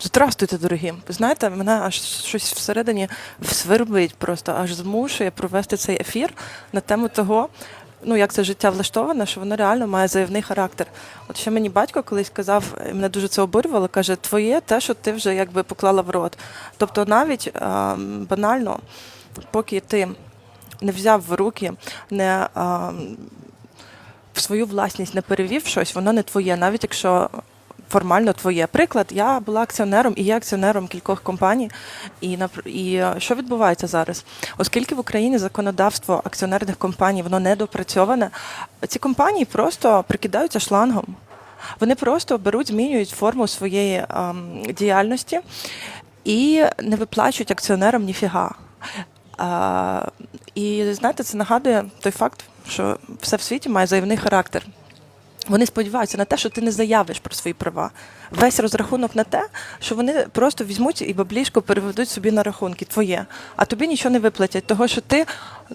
Здравствуйте, дорогі. Ви знаєте, мене аж щось всередині свербить, просто аж змушує провести цей ефір на тему того, ну як це життя влаштоване, що воно реально має заявний характер. От ще мені батько колись казав, і мене дуже це обурювало, каже, твоє те, що ти вже якби поклала в рот. Тобто навіть а, банально, поки ти не взяв в руки, не а, в свою власність не перевів щось, воно не твоє, навіть якщо формально твоє. Приклад, я була акціонером і є акціонером кількох компаній. І, і е, що відбувається зараз? Оскільки в Україні законодавство акціонерних компаній воно недопрацьоване, ці компанії просто прикидаються шлангом. Вони просто беруть, змінюють форму своєї ем, діяльності і не виплачують акціонерам ніфіга. А, і знаєте, це нагадує той факт, що все в світі має заявний характер. Вони сподіваються на те, що ти не заявиш про свої права. Весь розрахунок на те, що вони просто візьмуть і баблішко переведуть собі на рахунки твоє, а тобі нічого не виплатять, того що ти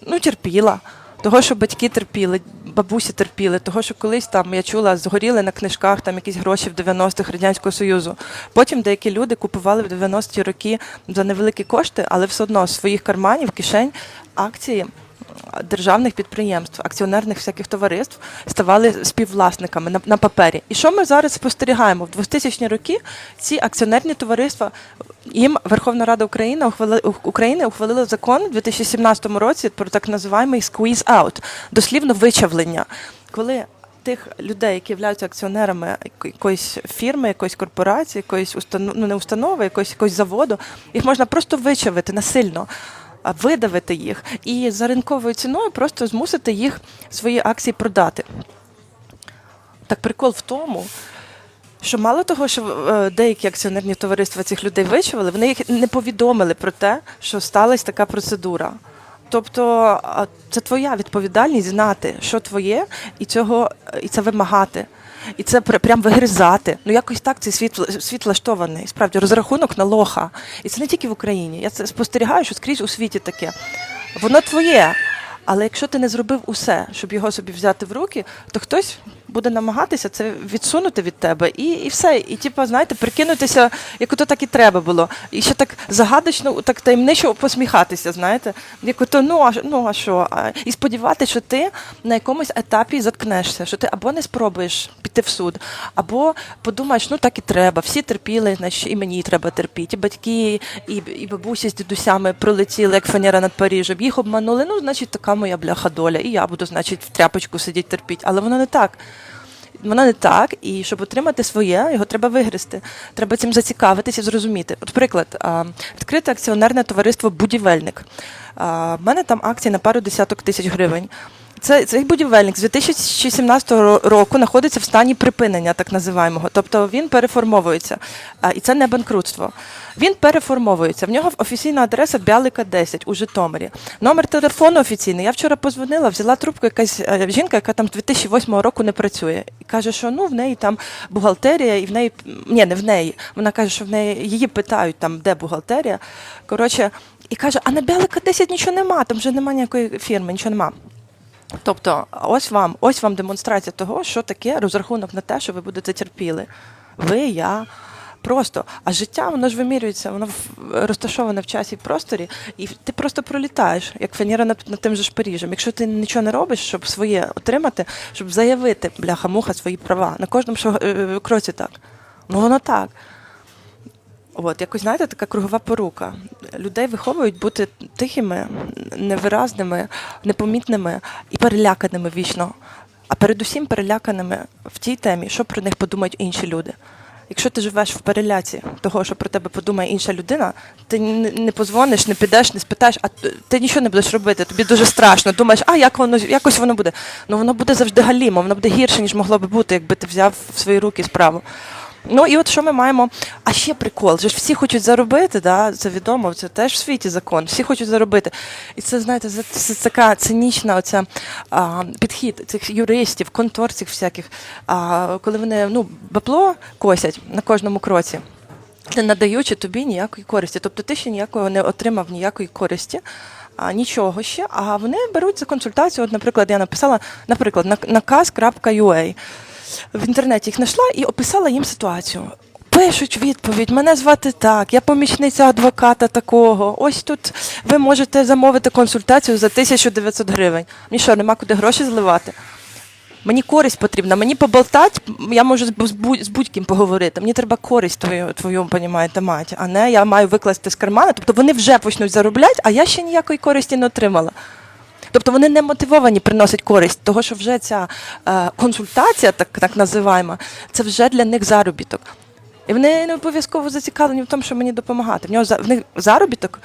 ну терпіла. Того, що батьки терпіли, бабусі терпіли, того, що колись там я чула, згоріли на книжках там якісь гроші в 90-х Радянського Союзу. Потім деякі люди купували в 90-ті роки за невеликі кошти, але все одно з своїх карманів, кишень акції державних підприємств, акціонерних всяких товариств ставали співвласниками на, на папері. І що ми зараз спостерігаємо? В 2000-ні роки ці акціонерні товариства їм Верховна Рада України ухвали, України ухвалила закон у 2017 році про так називаємий squeeze out, дослівно вичавлення. Коли Тих людей, які являються акціонерами якоїсь фірми, якоїсь корпорації, якоїсь установ... ну, не установи, якоїсь, якоїсь заводу, їх можна просто вичавити насильно, видавити їх і за ринковою ціною просто змусити їх свої акції продати. Так прикол в тому, що мало того, що е, деякі акціонерні товариства цих людей вичавили, вони їх не повідомили про те, що сталася така процедура. Тобто це твоя відповідальність знати, що твоє, і цього і це вимагати. І це прям вигризати. Ну якось так цей світ світ влаштований. Справді розрахунок на лоха. І це не тільки в Україні. Я це спостерігаю, що скрізь у світі таке. Воно твоє. Але якщо ти не зробив усе, щоб його собі взяти в руки, то хтось буде намагатися це відсунути від тебе і, і все. І типу, знаєте, прикинутися, як ото так і треба було. І ще так загадочно, так таємничо посміхатися, знаєте, як ото, ну а, ну а що? А, І сподіватися, що ти на якомусь етапі заткнешся, що ти або не спробуєш піти в суд, або подумаєш, ну так і треба. Всі терпіли, значить і мені треба терпіти. І батьки, і, і бабусі з дідусями пролетіли, як фанера над Парижем. Їх обманули, ну, значить, така моя бляха доля. І я буду, значить, в тряпочку сидіти терпіти. Але воно не так. Воно не так, і щоб отримати своє, його треба вигризти. Треба цим зацікавитися і зрозуміти. От, приклад, відкрите акціонерне товариство Будівельник. У мене там акції на пару десяток тисяч гривень. Це цей будівельник з 2017 року знаходиться в стані припинення, так називаємого. Тобто він переформовується. І це не банкрутство. Він переформовується. В нього офіційна адреса Бялика 10 у Житомирі. Номер телефону офіційний. Я вчора позвонила, взяла трубку якась е, жінка, яка там з 2008 року не працює. І каже, що ну в неї там бухгалтерія, і в неї ні, не в неї. Вона каже, що в неї її питають там, де бухгалтерія. Коротше, і каже: а на Бялика 10 нічого нема, там вже немає ніякої фірми, нічого нема. Тобто, ось вам, ось вам демонстрація того, що таке розрахунок на те, що ви будете терпіли. Ви, я. Просто, а життя воно ж вимірюється, воно розташоване в часі і просторі, і ти просто пролітаєш, як фаніра над, над тим же ж Парижем. Якщо ти нічого не робиш, щоб своє отримати, щоб заявити бляха-муха свої права на кожному шо- е, кроці так. Ну воно так. От, якось, знаєте, така кругова порука. Людей виховують бути тихими, невиразними, непомітними і переляканими вічно. А передусім переляканими в тій темі, що про них подумають інші люди. Якщо ти живеш в переляці того, що про тебе подумає інша людина, ти не, позвониш, не підеш, не спитаєш, а ти нічого не будеш робити. Тобі дуже страшно. Думаєш, а як воно якось воно буде. Ну воно буде завжди галімо, воно буде гірше, ніж могло би бути, якби ти взяв в свої руки справу. Ну і от що ми маємо? А ще прикол. Же ж всі хочуть заробити, да? це відомо, це теж в світі закон. Всі хочуть заробити. І це, знаєте, це, це така цинічна оця, а, підхід цих юристів, контор цих всяких, а, коли вони ну, бабло косять на кожному кроці. Не надаючи тобі ніякої користі. Тобто ти ще ніякого не отримав ніякої користі, а, нічого ще. А вони беруть за консультацію. От, наприклад, я написала, наприклад, на- наказ.ua. В інтернеті їх знайшла і описала їм ситуацію. пишуть відповідь. Мене звати так, я помічниця адвоката такого. Ось тут ви можете замовити консультацію за 1900 гривень. Мені що, нема куди гроші зливати? Мені користь потрібна, мені поболтати, я можу з будь- з будь-ким поговорити. Мені треба користь твою, твою понімаєте, мать, а не я маю викласти з кармана. Тобто вони вже почнуть заробляти, а я ще ніякої користі не отримала. Тобто вони не мотивовані приносить користь, того що вже ця е, консультація, так, так називаємо, це вже для них заробіток. І вони не обов'язково зацікавлені в тому, що мені допомагати. В нього в них заробіток.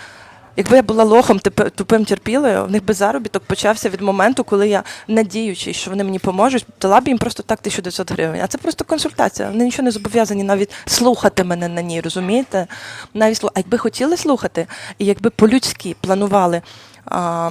Якби я була лохом тупим терпілою, в них би заробіток почався від моменту, коли я, надіючись, що вони мені поможуть, дала б їм просто так 1900 гривень. А це просто консультація. Вони нічого не зобов'язані навіть слухати мене на ній, розумієте? Навіть. А якби хотіли слухати, і якби по-людськи планували. А,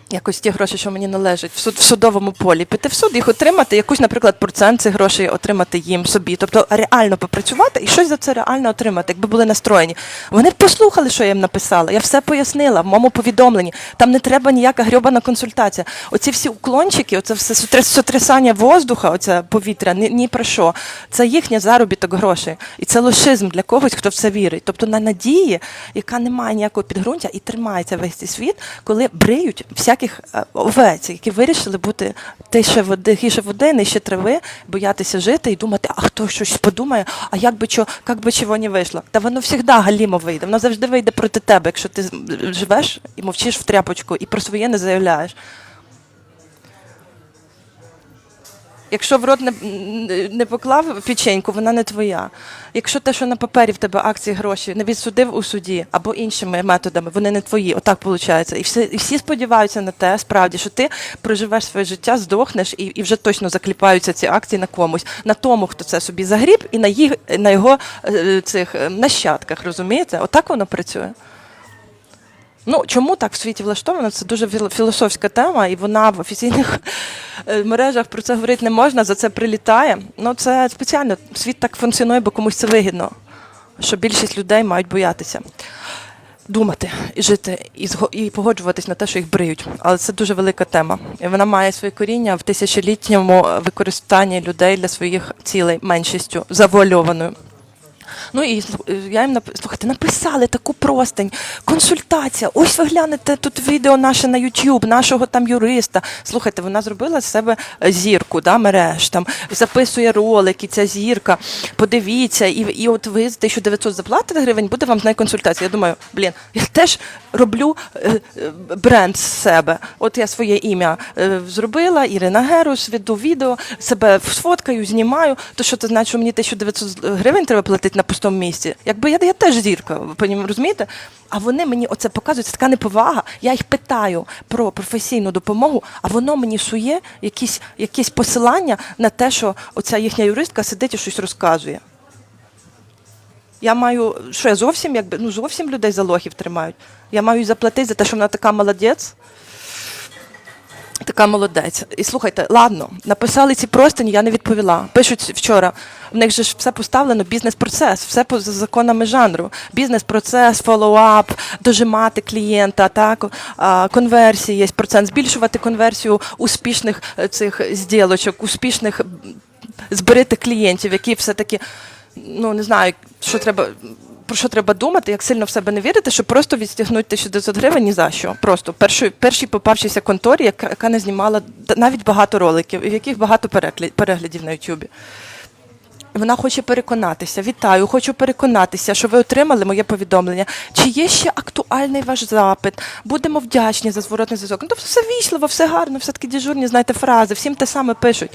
Якось ті гроші, що мені належать в суд в судовому полі, піти в суд, їх отримати, якусь, наприклад, процент цих грошей отримати їм собі. Тобто реально попрацювати і щось за це реально отримати, якби були настроєні. Вони б послухали, що я їм написала. Я все пояснила в моєму повідомленні. Там не треба ніяка грьобана консультація. Оці всі уклончики, оце все сотрясання воздуха, оце повітря, ні, ні про що. Це їхній заробіток грошей. І це лошизм для когось, хто в це вірить. Тобто на надії, яка не має ніякого підґрунтя і тримається весь цей світ, коли бриють всяких е, овець, які вирішили бути тише води, гіше води, нижче трави, боятися жити і думати, а хто щось подумає, а як би чого, як би чого не вийшло. Та воно завжди галімо вийде. Воно завжди вийде проти тебе, якщо ти живеш і мовчиш в тряпочку і про своє не заявляєш. Якщо в рот не, не поклав печеньку, вона не твоя. Якщо те, що на папері в тебе акції гроші не відсудив у суді або іншими методами, вони не твої. Отак виходить. І всі, і всі сподіваються на те, справді, що ти проживеш своє життя, здохнеш і, і вже точно закліпаються ці акції на комусь, на тому, хто це собі загріб, і на їх на його е, цих е, нащадках. Розумієте? Отак воно працює. Ну, чому так в світі влаштовано? Це дуже філо- філософська тема, і вона в офіційних е, мережах про це говорити не можна, за це прилітає. Ну, це спеціально. Світ так функціонує, бо комусь це вигідно, що більшість людей мають боятися. Думати і жити, і, і погоджуватись на те, що їх бриють. Але це дуже велика тема. І вона має своє коріння в тисячолітньому використанні людей для своїх цілей меншістю завуальованою. Ну і я їм слухайте, написали таку простень, консультація. Ось ви глянете тут відео наше на YouTube, нашого там юриста. Слухайте, вона зробила з себе е, зірку, да, мереж там записує ролики, ця зірка. Подивіться, і, і от ви з 1900 заплатите гривень, буде вам з нею консультація. Я думаю, блін, я теж роблю е, е, бренд з себе. От я своє ім'я зробила, Ірина Герус, веду відео, себе сфоткаю, знімаю. То що це значить, що мені 1900 гривень треба платити на пустому місці? Якби я, я теж зірка, ви розумієте? А вони мені оце показують, це така неповага. Я їх питаю про професійну допомогу, а воно мені сує якісь, якісь посилання на те, що оця їхня юристка сидить і щось розказує. Я маю, що я зовсім якби ну зовсім людей за лохів тримають. Я маю заплатити за те, що вона така молодець. Така молодець. І слухайте, ладно, написали ці простині, я не відповіла. Пишуть вчора. В них же ж все поставлено, бізнес-процес, все по за законами жанру. Бізнес-процес, фоллоуап, дожимати клієнта, так, конверсії є процент, збільшувати конверсію успішних е, цих зділочок, успішних зберитих клієнтів, які все-таки, ну не знаю, що треба. Про що треба думати, як сильно в себе не вірити, щоб просто відстягнути 1900 гривень ні за що. Просто першій, першій попавшійся конторі, яка, яка не знімала навіть багато роликів, і в яких багато переглядів на Ютубі. Вона хоче переконатися. Вітаю, хочу переконатися, що ви отримали моє повідомлення. Чи є ще актуальний ваш запит? Будемо вдячні за зворотний зв'язок. Ну, тобто все вічливо, все гарно, все таки дежурні, знаєте, фрази, всім те саме пишуть.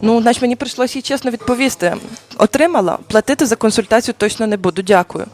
Ну, значить, мені прийшлося їй чесно відповісти. Отримала, платити за консультацію точно не буду. Дякую.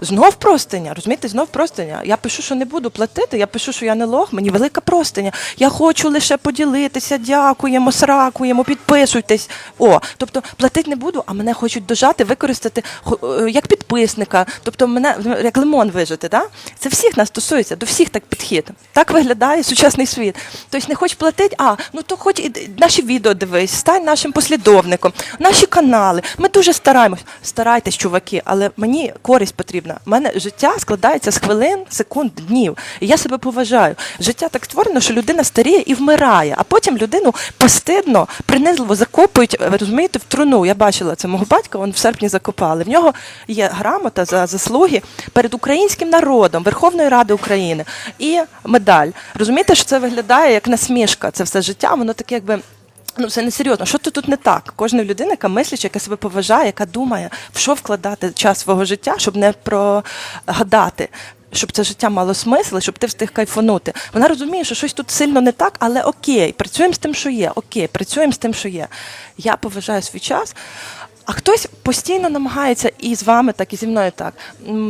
Знов простиня, розумієте, знов простиня. Я пишу, що не буду платити, я пишу, що я не лох, мені велика простиня. Я хочу лише поділитися, дякуємо, сракуємо, підписуйтесь. О, тобто платити не буду, а мене хочуть дожати, використати е, як підписника, тобто мене як лимон вижити. Да? Це всіх нас стосується, до всіх так підхід. Так виглядає сучасний світ. Тобто не хочеш платити, а ну то хоч і наші відео дивись, стань нашим послідовником, наші канали. Ми дуже стараємось. Старайтесь, чуваки, але мені користь потрібна. Відповідна. У мене життя складається з хвилин, секунд, днів. І я себе поважаю. Життя так створено, що людина старіє і вмирає, а потім людину постидно, принизливо закопують, розумієте, в труну. Я бачила це мого батька, він в серпні закопали. В нього є грамота за заслуги перед українським народом, Верховної Ради України і медаль. Розумієте, що це виглядає як насмішка. Це все життя, воно таке, якби. Ну, це не серйозно. Що тут, тут не так? Кожна людина, яка мислить, яка себе поважає, яка думає, в що вкладати час свого життя, щоб не прогадати. Щоб це життя мало смисл, щоб ти встиг кайфанути. Вона розуміє, що щось тут сильно не так, але окей, працюємо з тим, що є. Окей, працюємо з тим, що є. Я поважаю свій час. А хтось постійно намагається і з вами, так і зі мною так.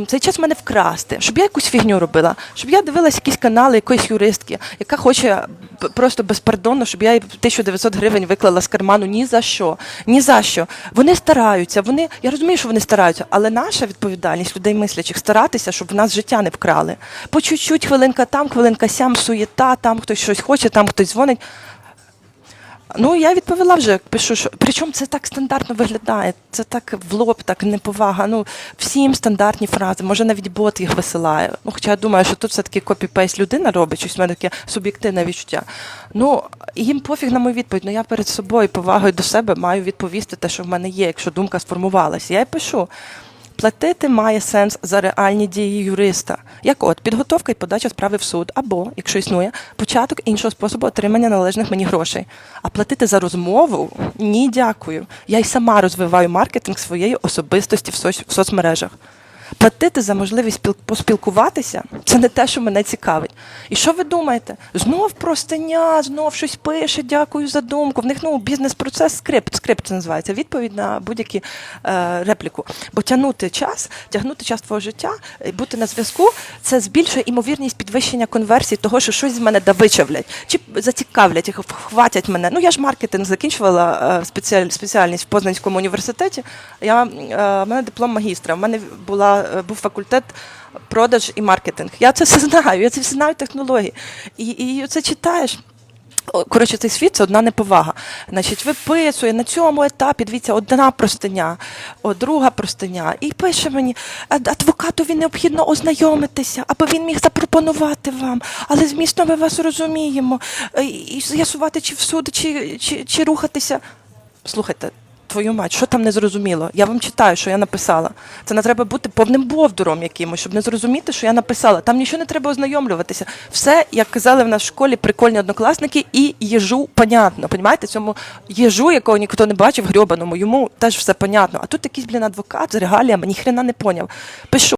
Цей час мене вкрасти, щоб я якусь фігню робила, щоб я дивилась якісь канали якоїсь юристки, яка хоче просто безпардонно, щоб я їй 1900 гривень виклала з карману ні за що. Ні за що. Вони стараються, вони, я розумію, що вони стараються, але наша відповідальність людей мислячих старатися, щоб в нас життя не вкрали. По чуть-чуть, хвилинка там, хвилинка сям, суєта, там хтось щось хоче, там хтось дзвонить. Ну, я відповіла вже, пишу, що причому це так стандартно виглядає. Це так в лоб, так неповага. Ну, всім стандартні фрази, може навіть бот їх висилає. Ну, хоча я думаю, що тут все-таки копі-пейст людина робить, щось в мене таке суб'єктивне відчуття. Ну, їм пофіг на мою відповідь. Ну я перед собою повагою до себе маю відповісти те, що в мене є, якщо думка сформувалася. Я й пишу. Платити має сенс за реальні дії юриста, як от підготовка і подача справи в суд, або, якщо існує, початок іншого способу отримання належних мені грошей. А платити за розмову ні, дякую. Я й сама розвиваю маркетинг своєї особистості в, соцмережах. Платити за можливість спіл- поспілкуватися це не те, що мене цікавить. І що ви думаєте? Знов простиня, знов щось пише, дякую за думку. В них ну бізнес-процес, скрипт, скрипт це називається, відповідь на будь-які е, репліку. Бо тягнути час, тягнути час твого життя, бути на зв'язку, це збільшує імовірність підвищення конверсії, того, що щось з мене да вичавлять, чи зацікавлять, їх хватять мене. Ну я ж маркетинг закінчувала е, спеціаль, спеціальність в Познанському університеті. Я, е, мене диплом магістра. У мене була, е, був факультет продаж і маркетинг. Я це все знаю, я це все знаю технології. І, і це читаєш. Коротше, цей світ це одна неповага. Значить, виписує на цьому етапі, дивіться, одна простиня, о, друга простиня. І пише мені, «Ад- адвокатові необхідно ознайомитися, аби він міг запропонувати вам. Але змісно ми вас розуміємо. Е, І з'ясувати, чи в суд, чи, чи, чи рухатися. Слухайте, твою мать, що там не зрозуміло? Я вам читаю, що я написала. Це не треба бути повним бовдуром якимось, щоб не зрозуміти, що я написала. Там нічого не треба ознайомлюватися. Все, як казали в нас в школі, прикольні однокласники і їжу понятно. Понімаєте, цьому їжу, якого ніхто не бачив, грьобаному, йому теж все понятно. А тут якийсь, блін, адвокат з регаліями, ніхрена не поняв. Пишу.